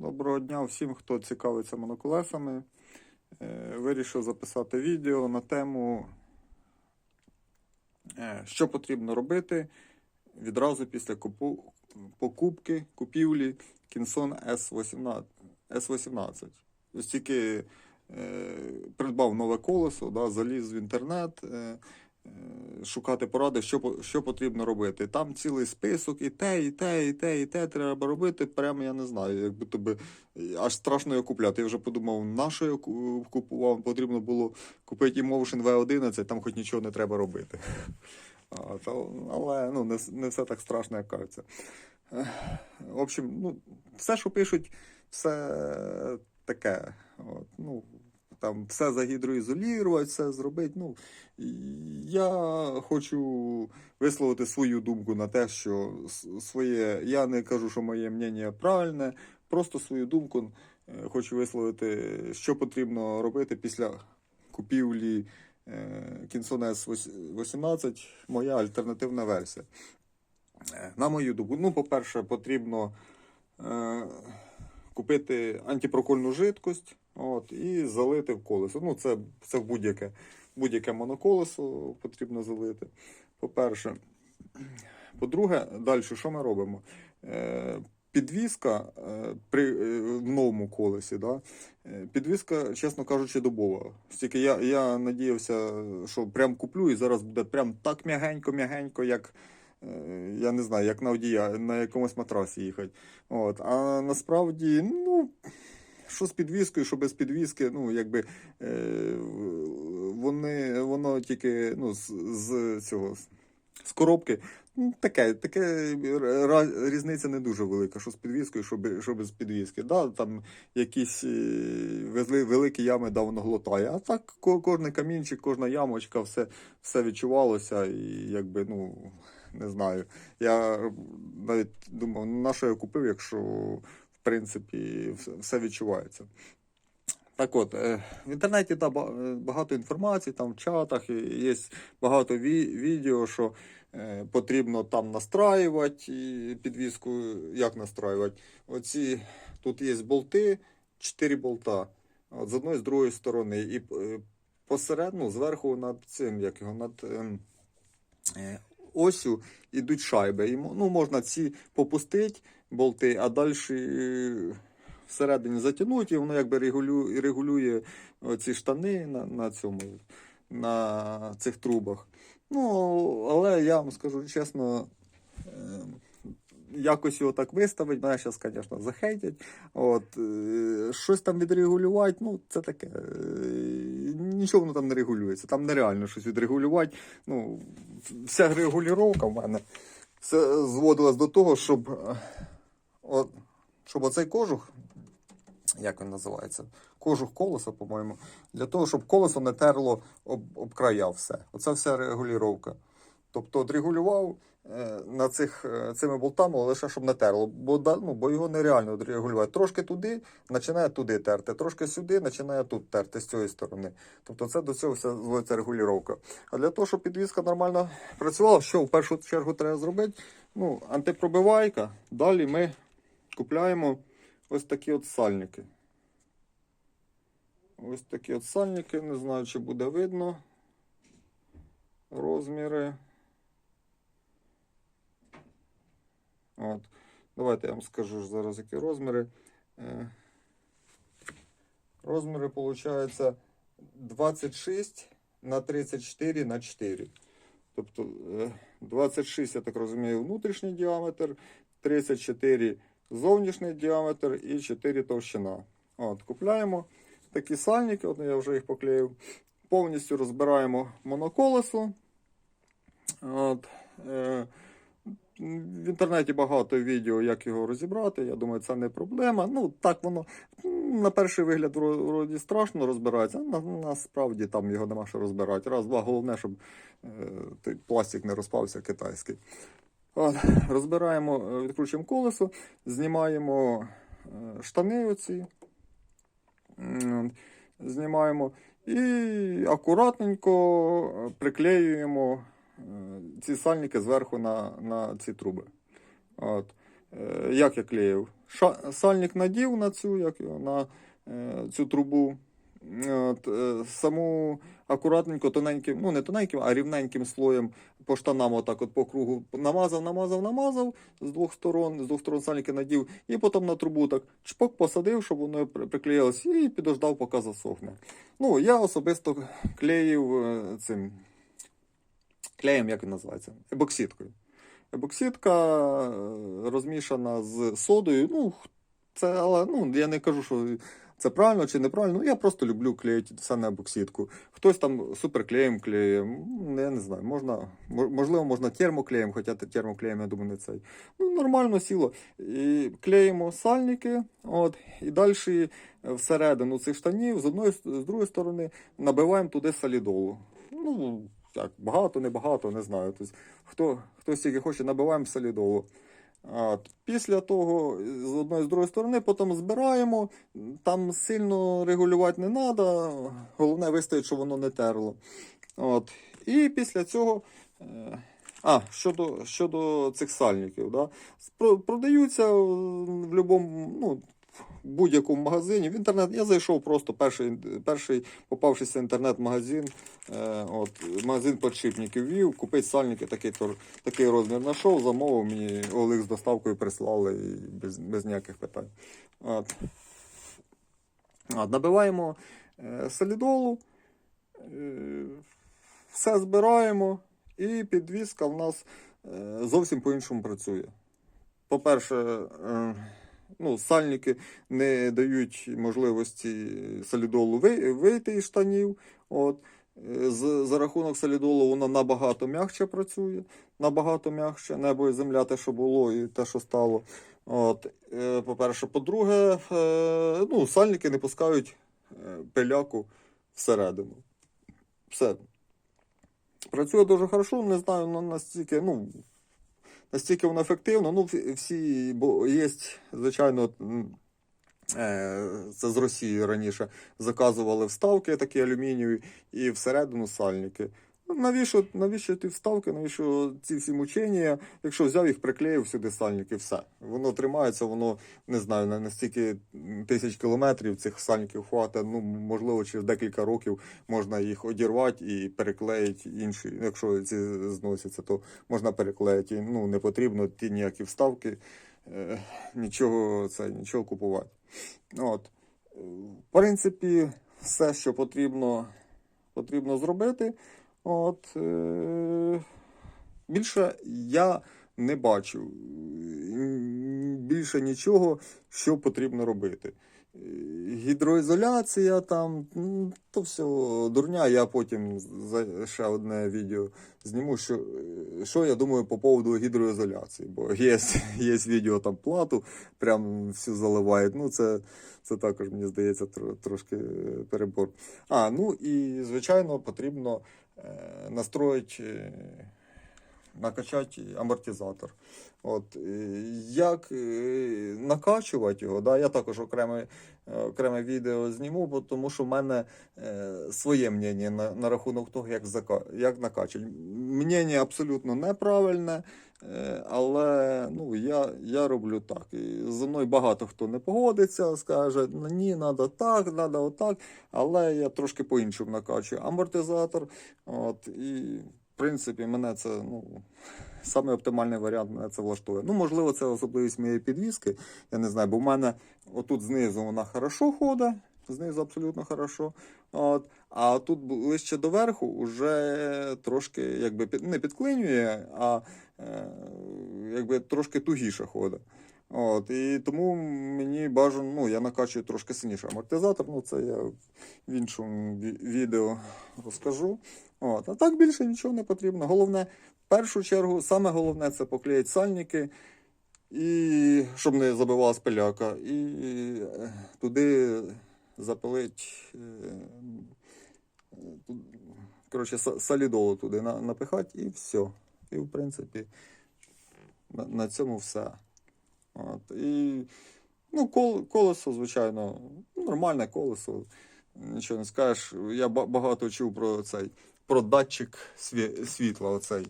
Доброго дня всім, хто цікавиться моноколесами. Е, Вирішив записати відео на тему, е, що потрібно робити відразу після купу- покупки, купівлі Kinson S18. S18. Ось тільки е, придбав нове колесо, да, заліз в інтернет. Е, Шукати поради, що, що потрібно робити. Там цілий список, і те, і те, і те, і те треба робити. Прямо я не знаю. Як будто би аж страшно його купляти. Я вже подумав, на що я купував, потрібно було купити Emotion V11, там хоч нічого не треба робити. А, то, але ну, не, не все так страшно, як кажеться. В общем, ну, все, що пишуть, все таке. От, ну, там все загідроізолювати, все зробити. Ну, я хочу висловити свою думку на те, що своє. Я не кажу, що моє мнення правильне, просто свою думку е, хочу висловити, що потрібно робити після купівлі Kinson S18, моя альтернативна версія. Е, На мою думку, ну, по-перше, потрібно е, купити антипрокольну жидкость от, і залити в колесо. Ну, це, це в будь-яке, будь-яке моноколесо потрібно залити. По-перше. По-друге, далі, що ми робимо? Е, підвізка е, при е, в новому колесі, да? е, підвізка, чесно кажучи, добова. Тільки я, я надіявся, що прям куплю і зараз буде прям так м'ягенько-м'ягенько, як. Я не знаю, як на одія, на якомусь матрасі їхати. От. А насправді, ну, що з підвіскою, що без підвіски, ну, якби е, вони, воно тільки ну, з, з цього. з- коробки. Ну, таке, таке різниця не дуже велика, що з підвіскою, що, що без підвіски. Да, там якісь е, везли великі ями, да, воно глотає. А так ко- кожен камінчик, кожна ямочка, все, все відчувалося. І якби, ну, не знаю. Я навіть думав, ну, на що я купив, якщо принципі все, відчувається. Так от, е, в інтернеті да, е, багато інформації, там в чатах є багато ві- відео, що е, потрібно там настраювати підвіску. Як настраювати? Оці тут є болти, 4 болта. От, з одної з другої сторони. І посередину, зверху над цим, як його, над ем, осю ідуть шайби. І, ну, можна ці попустити болти, а далі всередині затягнути, і воно якби регулює, регулює ці штани на, на цьому, на цих трубах. Ну, але я вам скажу чесно, е, якось його так виставить, мене зараз, звісно, захейтять. От, е, щось там відрегулювати, ну, це таке. Нічого воно там не регулюється. Там нереально щось відрегулювати. Ну, вся регулювання в мене все зводилась до того, щоб, е, от, щоб оцей кожух, як він називається? Кожух колеса, по-моєму, для того, щоб колесо не терло об, об края все. Оце вся регулювання. Тобто отрегулював е, на цих, е, цими болтами лише щоб не терло, бо, ну, бо його нереально отрегулювати. Трошки туди, починає туди терти, трошки сюди, починає тут терти з цієї сторони. Тобто це до цього все зводиться регулювання. А для того, щоб підвізка нормально працювала, що в першу чергу треба зробити? Ну, антипробивайка. Далі ми купляємо ось такі от сальники. Ось такі от сальники, не знаю, чи буде видно. Розміри. От. Давайте я вам скажу зараз, які розміри. Е, Розміри, виходить, 26 на 34 на 4. Тобто е, 26, я так розумію, внутрішній діаметр, 34 зовнішній діаметр і 4 товщина. От, купляємо такі сальники, от я вже їх поклеїв. Повністю розбираємо моноколесо. От, е, в інтернеті багато відео, як його розібрати. Я думаю, це не проблема. Ну, так воно на перший вигляд вроді страшно розбирається. а насправді там його нема що розбирати. Раз, два, головне, щоб е, той пластик не розпався китайський. От, розбираємо, е, відкручуємо колесо, знімаємо е, штани оці. Знімаємо і акуратненько приклеюємо ці сальники зверху на, на ці труби. От. Е, Як я клеїв? ша- сальник надів на цю, як його, на е, цю трубу. От, е, саму акуратненько, тоненьким, ну не тоненьким, а рівненьким слоєм по штанам, отак от по кругу намазав, намазав, намазав з двох сторон, з двох сторон сальники надів, і потім на трубу так чпок посадив, щоб воно при- приклеїлось, і підождав, поки засохне. Ну, я особисто клеїв е, цим клеєм, як він називається? Ебокситкою. Ебокситка е, розмішана з содою. Ну, це, але ну, я не кажу, що це правильно чи неправильно. Я просто люблю клеїти все на ебокситку. Хтось там суперклеєм клеє. Я не знаю, можна, можливо, можна термоклеєм, хоча термоклеєм, я думаю, не цей. Ну, нормально сіло. І клеїмо сальники, от, і далі всередину цих штанів, з одної з другої сторони, набиваємо туди солідолу. Ну, як, багато, небагато, не знаю. Тобто, хто, хто стільки хоче, набиваємо солідолу. От. Після того, з одної з другої сторони, потім збираємо. Там сильно регулювати не треба. Головне вистоїть, щоб воно не терло. От. І після цього. е, А, щодо, щодо цих сальників, да? Продаються в будь-якому, ну, в будь-якому магазині. В інтернет я зайшов просто перший, перший попавшийся інтернет-магазин. Е, от, магазин подшипників вів, купити сальники, такий, такий розмір знайшов, замовив, мені Олег з доставкою прислали і без, без ніяких питань. От. От, набиваємо е, солідолу, е, все збираємо, і підвізка в нас е, зовсім по-іншому працює. По-перше, е, ну, сальники не дають можливості солідолу вийти із штанів. От. Е, за рахунок солідолу воно набагато м'якше працює, набагато м'якше. Небо і земля, те, що було, і те, що стало. От, е, по-перше, по-друге, е, ну, сальники не пускають пиляку всередину. Все. Працює дуже хорошо, не знаю, настільки, ну, настільки воно ефективно. Ну, всі- бо є, звичайно, е, це з Росії раніше заказували вставки такі алюмінієві і всередину сальники. Ну, Навіщо, навіщо ті вставки, навіщо ці всі мучення? Якщо взяв їх, приклеїв сюди сальники, все. Воно тримається, воно не знаю, на настільки тисяч кілометрів цих сальників хватить. Ну, можливо, через декілька років можна їх одірвати і переклеїти інші. Якщо ці зносяться, то можна переклеїти. Ну, не потрібно ті ніякі вставки, е, нічого, це, нічого купувати. От. В принципі, все, що потрібно, потрібно зробити. От, е, більше я не бачу більше нічого, що потрібно робити. Гідроізоляція там, то все дурня. Я потім ще одне відео зніму, що, що я думаю по поводу гідроізоляції. Бо є, є відео там плату, прям всю заливають. Ну, це, це також, мені здається, трошки перебор. А, ну і звичайно потрібно е, настроїти, е, накачати амортизатор. От, е, як е, накачувати його, да, я також окреме, е, окреме відео зніму, тому що в мене своє мнення на, на рахунок того, як, зака, як накачати. Мнення абсолютно неправильне, але ну, я, я роблю так. І зі мною багато хто не погодиться, скаже, «Ну, ні, треба так, треба отак, але я трошки по-іншому накачую. Амортизатор, от, і принципі, мене це ну, саме оптимальний варіант мене це влаштує. Ну, можливо, це особливість моєї підвіски. Я не знаю, бо в мене отут знизу вона хорошо ходить, знизу абсолютно хорошо. От, а тут ближче до верху вже трошки якби не підклинює, а е, якби трошки тугіше ходить. От, і тому мені бажано, ну, я накачую трошки сильніше амортизатор, ну це я в іншому відео розкажу. От, а так більше нічого не потрібно. Головне, в першу чергу, саме головне це поклеїти сальники, і, щоб не забивалась пиляка, і туди запилить. е, Коротше, солідолу туди напихати і все. І, в принципі, на, на цьому все. От, і, ну, кол, колесо, звичайно, нормальне колесо. Нічого не скажеш. Я багато чув про цей про датчик світла. Оцей.